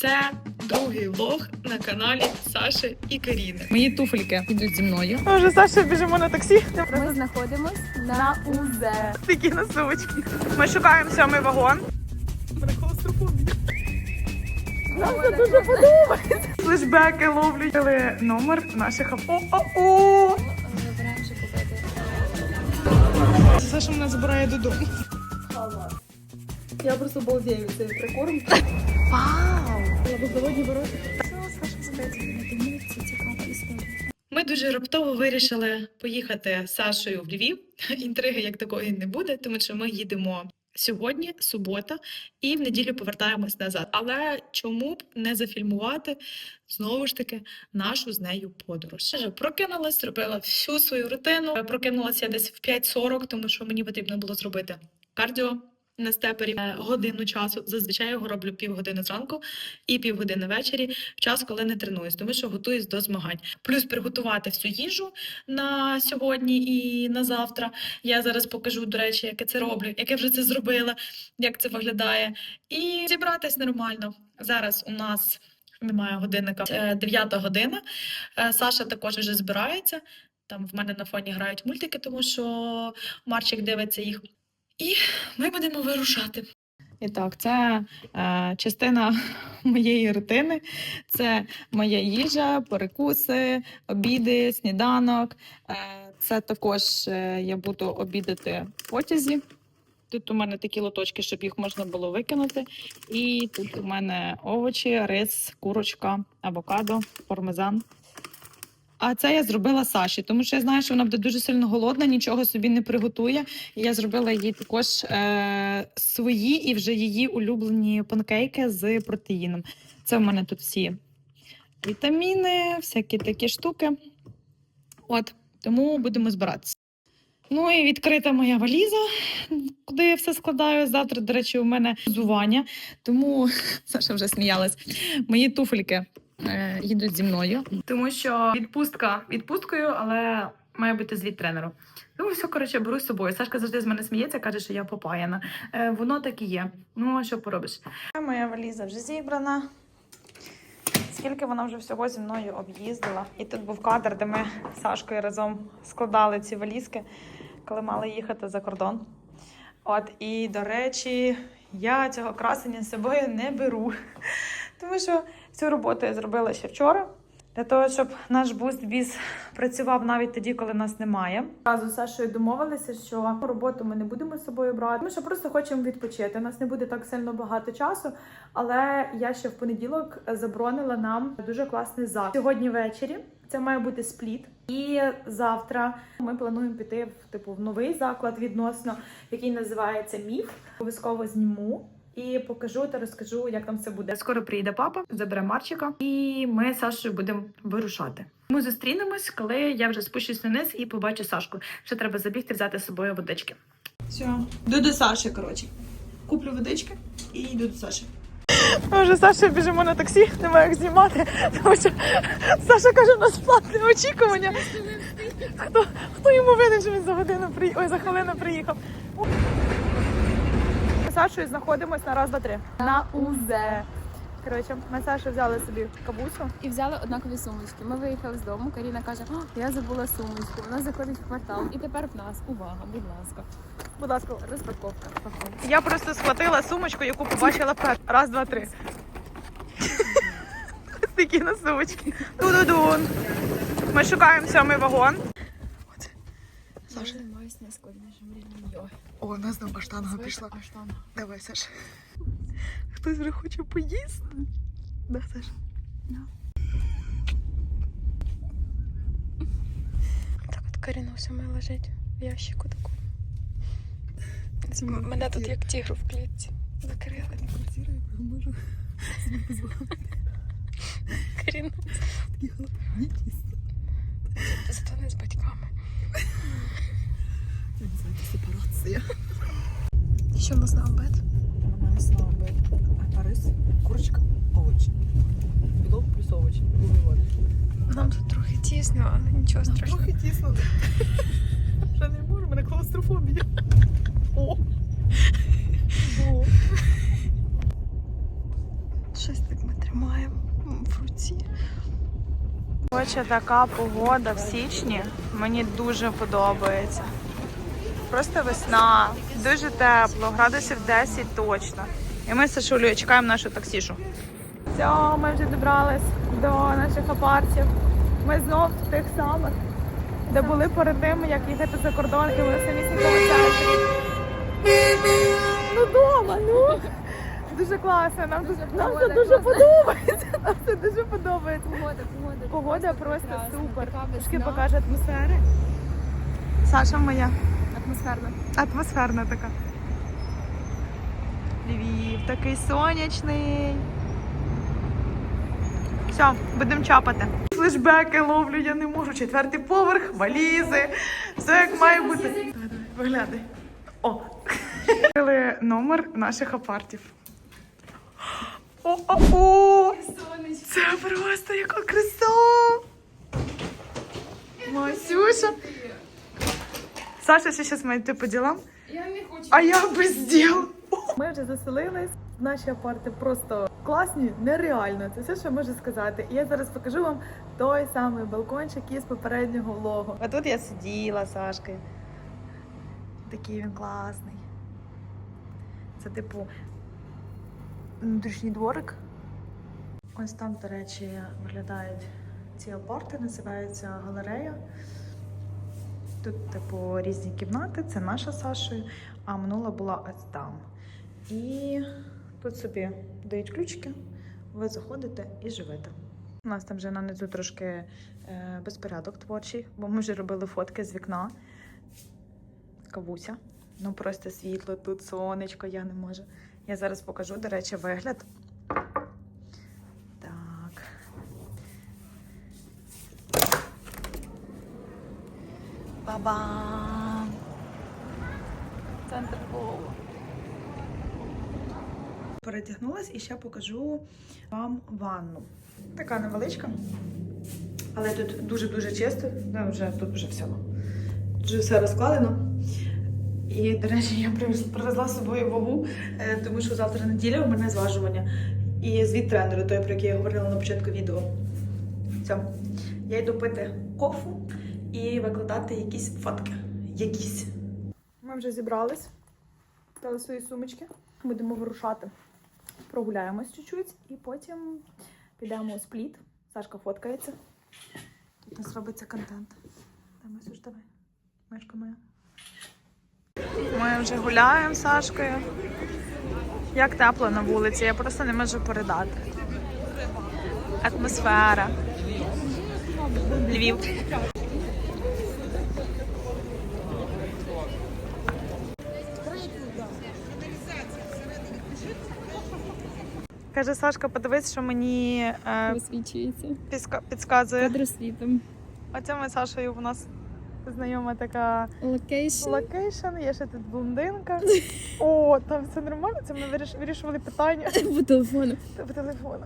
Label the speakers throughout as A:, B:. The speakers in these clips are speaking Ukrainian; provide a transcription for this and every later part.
A: Це другий влог на каналі Саші і Каріни.
B: Мої туфельки йдуть зі мною.
C: Ми вже Саша біжимо на таксі.
D: Ми знаходимось на УЗ.
C: Такі носовочки. Ми шукаємо сьомий вагон. Нам це дуже подобається. Флешбеки ловлять Але номер наших. О-о-о! Саша мене забирає додому.
D: Я просто балдею цієї прикормки.
C: Вау!
D: Я голодні ворота.
A: Ми дуже раптово вирішили поїхати з Сашою в Львів. Інтриги як такої не буде, тому що ми їдемо сьогодні, субота, і в неділю повертаємось назад. Але чому б не зафільмувати знову ж таки нашу з нею подорож? Я Прокинулась, зробила всю свою рутину. Прокинулася десь в 5.40, тому що мені потрібно було зробити кардіо. На степері е, годину часу. Зазвичай його роблю півгодини зранку і півгодини ввечері, в час, коли не тренуюсь, тому що готуюсь до змагань. Плюс приготувати всю їжу на сьогодні і на завтра. Я зараз покажу, до речі, як я це роблю, як я вже це зробила, як це виглядає. І зібратись нормально. Зараз у нас немає годинника, Е, 9 година. Е, Саша також вже збирається. Там в мене на фоні грають мультики, тому що Марчик дивиться їх. І ми будемо вирушати. І так, це е, частина моєї рутини. Це моя їжа, перекуси, обіди, сніданок. Е, це також е, я буду обідати в потязі. Тут у мене такі лоточки, щоб їх можна було викинути. І тут у мене овочі, рис, курочка, авокадо, пармезан. А це я зробила Саші, тому що я знаю, що вона буде дуже сильно голодна, нічого собі не приготує. І я зробила їй також е, свої і вже її улюблені панкейки з протеїном. Це в мене тут всі вітаміни, всякі такі штуки. От, тому будемо збиратися. Ну і відкрита моя валіза, куди я все складаю. Завтра, до речі, у мене зування, тому Саша вже сміялась. Мої туфельки е, їдуть зі мною, тому що відпустка відпусткою, але має бути звіт тренеру. Ну, все, коротше, беру з собою. Сашка завжди з мене сміється, каже, що я попаяна. Е, воно так і є. Ну, а що поробиш?
C: Моя валіза вже зібрана. Скільки вона вже всього зі мною об'їздила. І тут був кадр, де ми з Сашкою разом складали ці валізки, коли мали їхати за кордон. От, і, до речі, я цього красення з собою не беру. Тому що цю роботу я зробила ще вчора. Для того, щоб наш буст-біз працював навіть тоді, коли нас немає. Разу з Сашою домовилися, що роботу ми не будемо з собою брати. Ми що просто хочемо відпочити. У нас не буде так сильно багато часу. Але я ще в понеділок заборонила нам дуже класний заклад. Сьогодні ввечері це має бути спліт. І завтра ми плануємо піти в типу в новий заклад відносно, який називається Міф. Обов'язково зніму. І покажу та розкажу, як там все буде. Скоро приїде папа, забере Марчика, і ми з Сашою будемо вирушати. Ми зустрінемось, коли я вже спущусь вниз і побачу Сашку. Ще треба забігти взяти з собою водички. Все, йду до Саші, коротше. Куплю водички і йду до Саші. Ми вже з Сашою біжимо на таксі, немає як знімати, тому що Саша каже, у нас платне очікування. Хто, хто йому винен, що він за годину при... Ой, за хвилину приїхав. Сашою знаходимось на раз, два, три.
D: На УЗ.
C: Коротше, ми з Сашою взяли собі кабусю.
D: І взяли однакові сумочки. Ми виїхали з дому. Каріна каже: О, я забула сумочку. Вона заходить в квартал. І тепер в нас увага, будь ласка.
C: Будь ласка,
D: Розпаковка.
C: Я просто схватила сумочку, яку побачила перш. Раз, два, три. Ось такі на сумочки. Ду-ду-дун. Ми шукаємо сьомий вагон.
D: Я займаюся нескладнішим рівнем йоги.
C: О, у нас нова штанга
D: Своя
C: пішла.
D: така.
C: Давай, Саш. Хтось вже хоче поїсти. Да, Саш?
E: Так от Каріна все моє лежить в ящику таку. Мене тут як тігру в клітці. Закрили.
C: Квартира, я можу дозволити.
E: Каріна.
C: Такі головні
E: Зато не з батьками.
C: Я не знаю, сепарація.
E: Що в нас на обед?
F: У нас на обед рис, курочка, овочі. Білок плюс овочі.
E: Нам тут трохи тісно, але нічого страшного.
C: Трохи тісно. Вже не можу, мене клаустрофобія. О! О!
E: Щось так ми тримаємо.
C: в руці. Хоче така погода в січні. Мені дуже подобається. Просто весна, дуже тепло, градусів 10 точно. І ми з Сашулею чекаємо нашу таксішу. Все, ми вже добрались до наших апартів. Ми знов в тих самих, де були перед тим, як їхати за кордон, і ми самісінькому центрі. Ну дома, ну. Дуже класно, нам дуже, нам це дуже подобається. Нам це дуже подобається.
D: Погода, погода.
C: Погода просто супер. Трошки покаже атмосфери. Саша моя.
D: Атмосферно.
C: Атмосферна така. Львів, такий сонячний. Все, будемо чапати. Флешбеки ловлю, я не можу. Четвертий поверх, валізи. Все як має бути. Виглядай. О! Номер наших апартів. О-о-о! Це просто яка краса! Масюша! Саша ще зараз має йти по ділам.
D: Я не хочу.
C: А я без діл. Ми вже заселились. Наші апарти просто класні, нереально. Це все, що можу сказати. І я зараз покажу вам той самий балкончик із попереднього влогу. А тут я сиділа з Сашкою. Такий він класний. Це типу внутрішній дворик. Ось там, до речі, виглядають ці апарти, називаються галерея. Тут, типу, різні кімнати, це наша Сашою, а минула була ось там. І тут собі дають ключики, ви заходите і живете. У нас там вже на низу трошки е, безпорядок творчий, бо ми вже робили фотки з вікна. Кавуся. Ну просто світло, тут сонечко, я не можу. Я зараз покажу, до речі, вигляд. Ба-бам! Центр Львова. Перетягнулась і ще покажу вам ванну. Така невеличка, але тут дуже-дуже чисто. Ну, вже, тут вже все. Вже все розкладено. І, до речі, я привезла з собою вагу, е, тому що завтра неділя у мене зважування. І звіт тренеру, той, про який я говорила на початку відео. Все. Я йду пити кофу і викладати якісь фотки. Якісь. Ми вже зібрались, дали свої сумочки. Будемо вирушати. Прогуляємось чуть-чуть і потім підемо у спліт. Сашка фоткається. Тут у нас робиться контент. Масюш, давай. Мишка моя. Ми вже гуляємо з Сашкою. Як тепло на вулиці, я просто не можу передати. Атмосфера. Львів. Каже Сашка, подивись, що мені е,
D: Висвічується.
C: підказує.
D: Світом.
C: Оце ми з Сашою у нас знайома така
D: Локейшн.
C: локейшн. Є ще тут блондинка. О, там все нормально. Це ми виріш- вирішували питання
D: По телефону.
C: по телефону.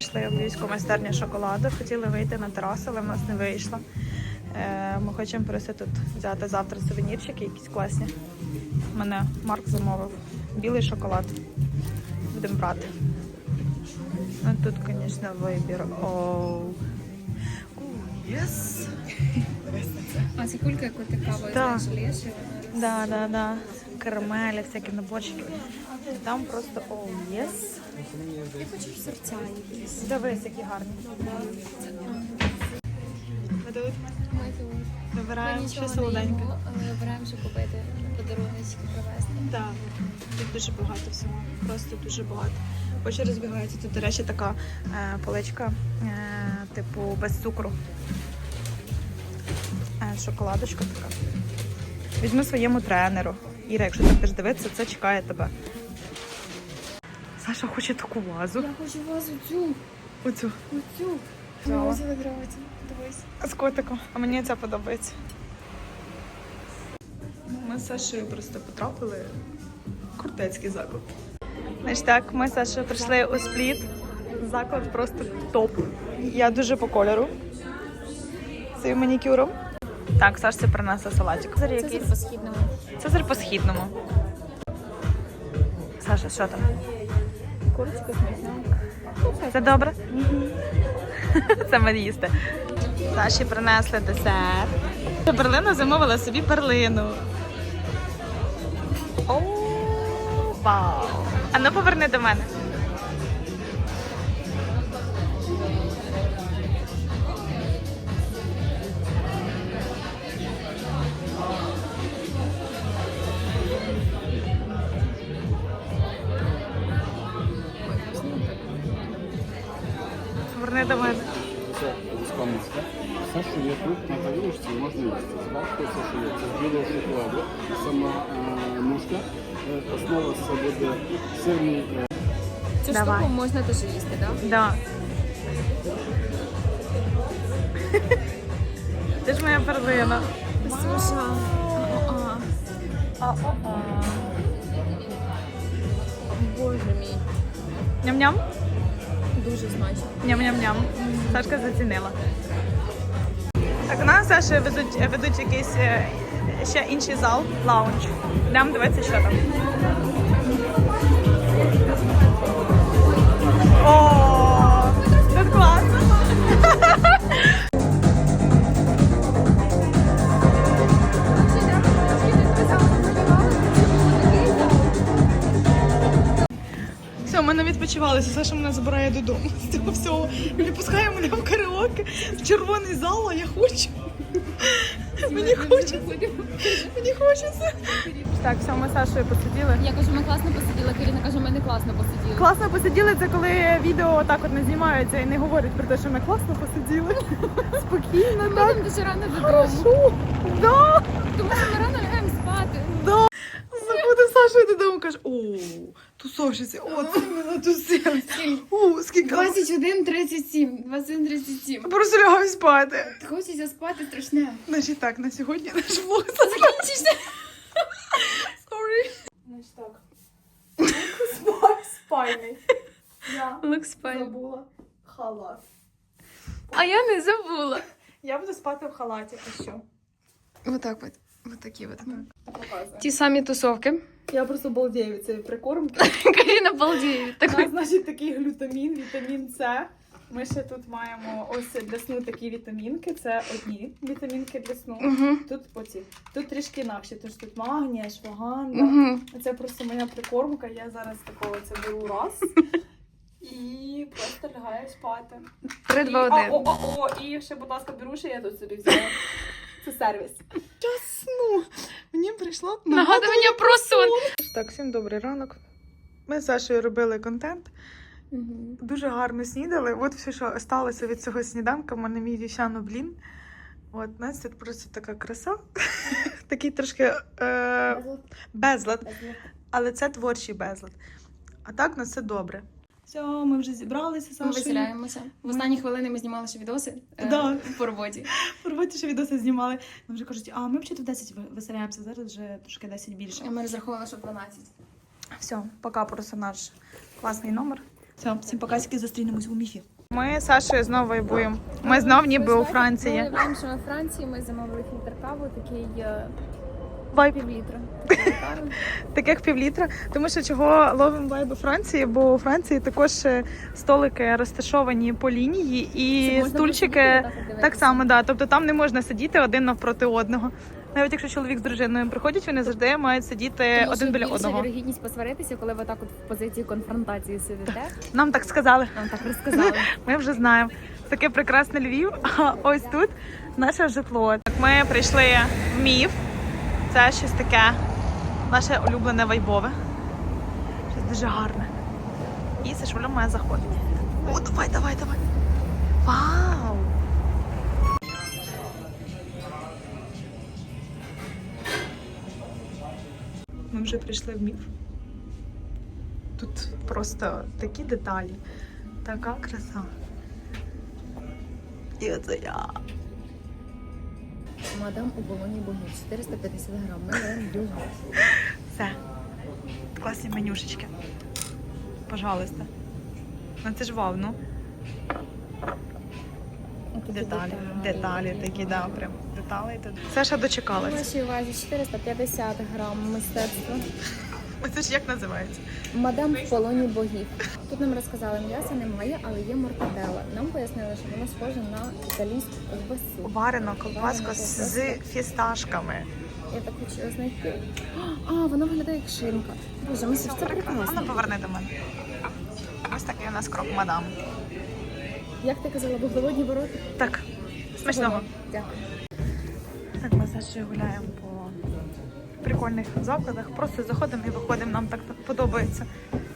C: Пішли в львівську майстерню шоколаду. Хотіли вийти на терасу, але в нас не вийшло. Е, Ми хочемо просто тут взяти завтра сувенірчики якісь класні. Мене Марк замовив. Білий шоколад. Будемо брати. Ну тут, звісно, вибір. Оу. Єс!
D: А це кулька, яку ти кавою
C: Так.
D: знаєш, лєш, і вона
C: Да, да, да. Карамелі, всякі наборчики. Там просто оу, єс.
D: Я хочу серця якісь.
C: Дивись, які гарні. Тут вибираємо щось солоденьке.
D: але вибираємо, що купити подаруночки привезти.
C: Так, тут дуже багато всього. Просто дуже багато. Очі розбігаються. Тут, до речі, така е, поличка, е, типу, без цукру. Е, шоколадочка така. Візьми своєму тренеру. Іра, якщо ти будеш дивитися, це чекає тебе. Саша хоче таку вазу.
D: Я хочу вас цю,
C: Оцю.
D: оцю. Дивись.
C: З котиком. А мені це подобається. Ми з Сашею просто потрапили в кортецький заклад. Значить так, ми з Сашею прийшли у спліт. Заклад просто топ. Я дуже по кольору. Своїм манікюром. Так, Сашці принесла салатик. Це
D: Це
C: якийсь
D: по східному.
C: Цезарь по східному. Саша, що там?
D: Курочка смачна.
C: Це добре? Це ми їсти. Саші принесли десерт. Перлина замовила собі перлину. О, вау! А ну поверни до мене. Давай.
D: штуку можна теж їсти, так?
C: Да. Ти ж моя перлина.
D: Слушай. Боже мій.
C: Ням-ням?
D: Дуже смачно.
C: Ням-ням-ням. Сашка зацінила. Так, у нас Саша ведуть, ведуть якийсь е, ще інший зал, лаунж. Йдемо дивитися, що там. О, тут класно. Все, ми не відпочивалися. Саша мене забирає додому. З цього всього відпускає мене в караоке в червоний зал, а я хочу. Мені хочеться. Мені хочеться. Так, все, ми з Сашою посиділи.
D: Я кажу, ми класно посиділи. Каріна каже, ми не класно посиділи.
C: Класно посиділи, це коли відео так от не знімаються і не говорять про те, що ми класно посиділи. Спокійно,
D: Ми
C: так.
D: дуже рано додому.
C: Да.
D: Тому що ми рано лягаємо спати.
C: Заходив Саша додому, каже, о, тусовщиці, о, це мене тусили. О, скільки.
D: 21.37. 21.37.
C: Просто лягаю спати.
D: Хочеться спати страшне.
C: Значить так, на сьогодні наш влог закінчився. Sorry. Значить так. Спальний. Я
D: Лук
C: забула халат.
D: А я не забула.
C: Я буду спати в халаті, а що?
D: Отак от. Вот такі от.
C: Показую.
D: Ті самі тусовки.
C: Я просто балдею від цієї прикормки.
D: Каріна балдіє
C: У нас, значить, такий глютамін, вітамін С. Ми ще тут маємо ось для сну такі вітамінки. Це одні вітамінки для сну.
D: Угу.
C: Тут оці. Тут трішки інакше, тож тут магнія, шваганда.
D: Угу.
C: Це просто моя прикормка. Я зараз такого це беру раз і просто лягаю спати.
D: 3,
C: І-
D: 2,
C: А,
D: 1.
C: о, о, о, і ще, будь ласка, беру, що я тут собі взяла. Це сервіс. Сну. Мені прийшло
D: Нагадування про сон.
C: Так, всім добрий ранок. Ми з Сашою робили контент. Дуже гарно снідали. От все, що сталося від цього сніданка, в мене мій вівсяно блін. От, у нас тут просто така краса. Такий трошки е, безлад. Але це творчий безлад. А так на все добре. Все, ми вже зібралися з
D: Ми виселяємося. В останні хвилини ми знімали ще відоси е, по роботі.
C: В роботі ще відоси знімали. Ми вже кажуть, а ми взагалі в 10 виселяємося, зараз вже трошки 10 більше.
D: А Ми розраховували, що 12.
C: Все, пока просто наш класний номер. Все, всім покасики зустрінемось у міфі. Ми з Сашою знову вайбуємо. Ми знов ніби у
D: Ми
C: Франції.
D: уявляємо, що ми в Франції ми замовили фільтр каву, такий е,
C: Вайб
D: півлітра.
C: таких півлітра. Тому що чого ловимо вайби Франції, бо у Франції також е, столики розташовані по лінії і стульчики так само, да. Тобто там не можна сидіти один навпроти одного. Навіть якщо чоловік з дружиною приходять, вони завжди мають сидіти один біля одного.
D: вірогідність посваритися, коли ви так от в позиції конфронтації сидите.
C: Нам так сказали.
D: Нам так розказали.
C: Ми вже знаємо. Таке прекрасне Львів. А ось тут наше житло. Так, Ми прийшли в міф. Це щось таке наше улюблене вайбове. Щось дуже гарне. І Сашуля має заходити. О, давай, давай, давай. Вау! Ми вже прийшли в міф. Тут просто такі деталі. Така краса. І оце я.
D: Мадам у болоні богів 450 грам. Йогурт.
C: Все. Класні менюшечки. Пожалуйста. Ну це ж вау, ну. Деталі, деталі такі, да, прям деталі тут. Саша
D: В
C: дочекалась.
D: нашій увазі 450 грам мистецтва.
C: Це ж як називається?
D: Мадам в полоні богів. Тут нам розказали, м'яса немає, але є мортадела. Нам пояснили, що воно схоже на італійську ковбасу.
C: Варена ковбаска з фісташками.
D: Я так хочу знайти. А, воно виглядає як шинка. Боже, ми
C: А
D: прекрасно.
C: ну поверни до мене. Ось такий у нас крок, мадам.
D: Як ти казала, вуглеводні ворота?
C: Так, смачного.
D: Дякую.
C: Так, ми зараз гуляємо по прикольних закладах. Просто заходимо і виходимо, нам так, подобається.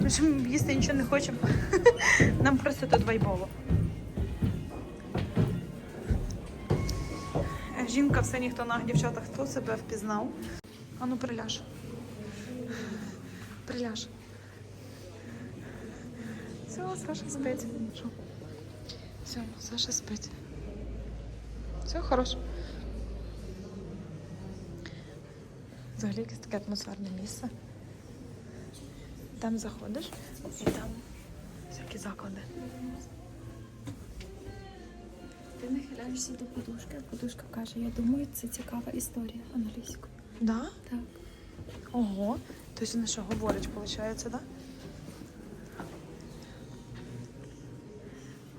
C: Ми їсти нічого не хочемо. Нам просто тут вайбово. Жінка в синіх тонах, дівчата, хто себе впізнав? Ану, приляж. Приляж. Все, Саша спить. Все, Саша спить. Все, хорошо. Взагалі якесь таке атмосферне місце. Там заходиш і там всякі заклади.
D: Ти нахиляєшся до подушки, а подушка каже, я думаю, це цікава історія англійською.
C: Да?
D: Так.
C: Ого. Тобто на що говорить, виходить, да?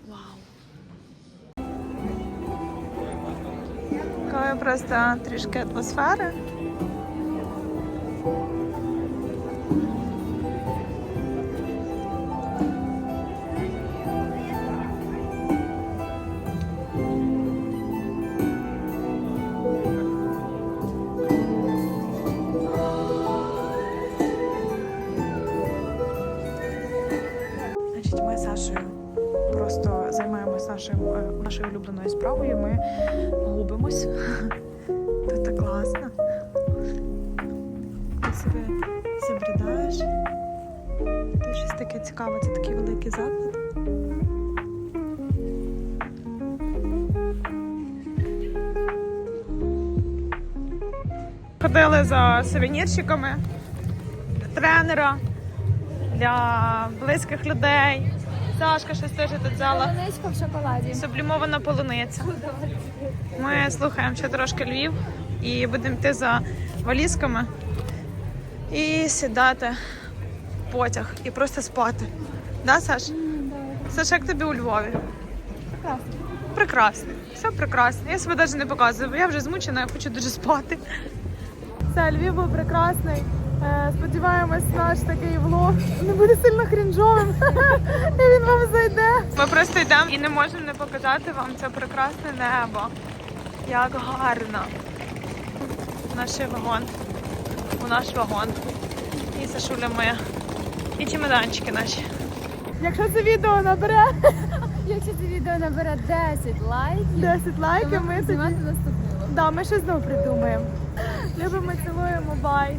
C: Вау. Коли просто трішки атмосфери. Улюбленою справою. Ми губимось. Тут так класно. Ти себе забрідаєш. Тут щось таке цікаве, це такий великий заклад. Ходили за сувенірчиками тренера для близьких людей. Сашка щось теж тут взяла.
D: Полонечко в шоколаді.
C: Сублімована полуниця. Ми слухаємо ще трошки Львів і будемо йти за валізками і сідати в потяг і просто спати. Да, Саш? Саш, як тобі у Львові?
D: Прекрасно.
C: Прекрасно. Все прекрасно. Я себе навіть не показую, бо я вже змучена, я хочу дуже спати.
F: Все, Львів був прекрасний. Е, Сподіваємось, наш такий влог не буде сильно крінжовим. І він вам зайде.
C: Ми просто йдемо і не можемо не показати вам це прекрасне небо. Як гарно. Наш вагон. У наш вагон. І Сашуля моя. І чемоданчики наші.
F: Якщо це відео набере
D: Якщо це відео набере 10 лайків,
F: 10 лайків, ми тоді.
D: влог.
F: Да, ми ще знову придумаємо. Любимо, цілуємо, бай.